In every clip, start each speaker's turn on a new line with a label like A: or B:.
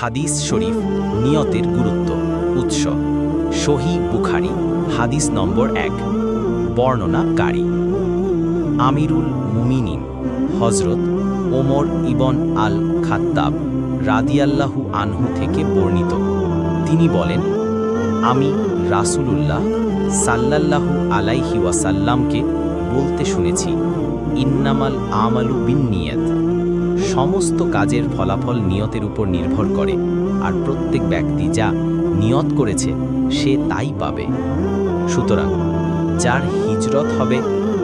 A: হাদিস শরীফ, নিয়তের গুরুত্ব, উৎস। সহি বুখারি, হাদিস নম্বর এক। বর্ণনা বর্ণনাকারী। আমিরুল মুমিনিন হজরত ওমর ইবন আল খাত্তাব রাদিয়াল্লাহু আনহু থেকে বর্ণিত। তিনি বলেন, আমি রাসূলুল্লাহ সাল্লাল্লাহু আলাইহি ওয়াসাল্লামকে বলতে শুনেছি, ইন্নামাল আমালু বিন বিন্নিয়াত। সমস্ত কাজের ফলাফল নিয়তের উপর নির্ভর করে, আর প্রত্যেক ব্যক্তি যা নিয়ত করেছে, সে তাই পাবে। সুতরাং, যার হিজরত হবে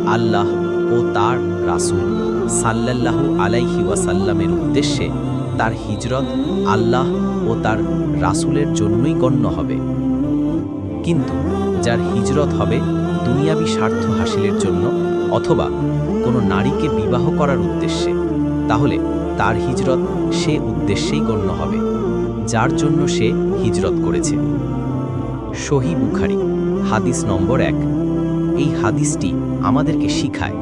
A: আল্লাহ ও তার রাসূল সাল্লাল্লাহু আলাইহি ওয়াসাল্লামের উদ্দেশ্যে, তার হিজরত আল্লাহ ও তার রাসূলের জন্যই গণ্য হবে। কিন্তু যার হিজরত হবে দুনিয়াবি স্বার্থ হাসিলের জন্য অথবা কোনো নারীকে বিবাহ করার উদ্দেশ্যে, তাহলে তার হিজরত সে উদ্দেশ্যেই গণ্য হবে, যার জন্য সে হিজরত করেছে। সহি বুখারি, হাদিস নম্বর এক। এই হাদিসটি আমাদেরকে শিখায়,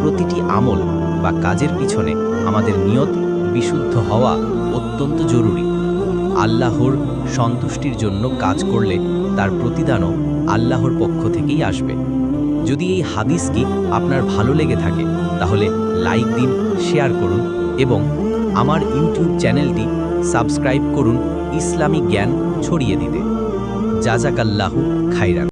A: প্রতিটি আমল বা কাজের পিছনে আমাদের নিয়ত বিশুদ্ধ হওয়া অত্যন্ত জরুরি। আল্লাহর সন্তুষ্টির জন্য কাজ করলে তার প্রতিদানও আল্লাহর পক্ষ থেকেই আসবে। যদি এই হাদিসটি আপনার ভালো লেগে থাকে, তাহলে লাইক দিন, শেয়ার করুন এবং আমার ইউটিউব চ্যানেলটি সাবস্ক্রাইব করুন ইসলামী জ্ঞান ছড়িয়ে দিতে। জাজাকাল্লাহু খাইরান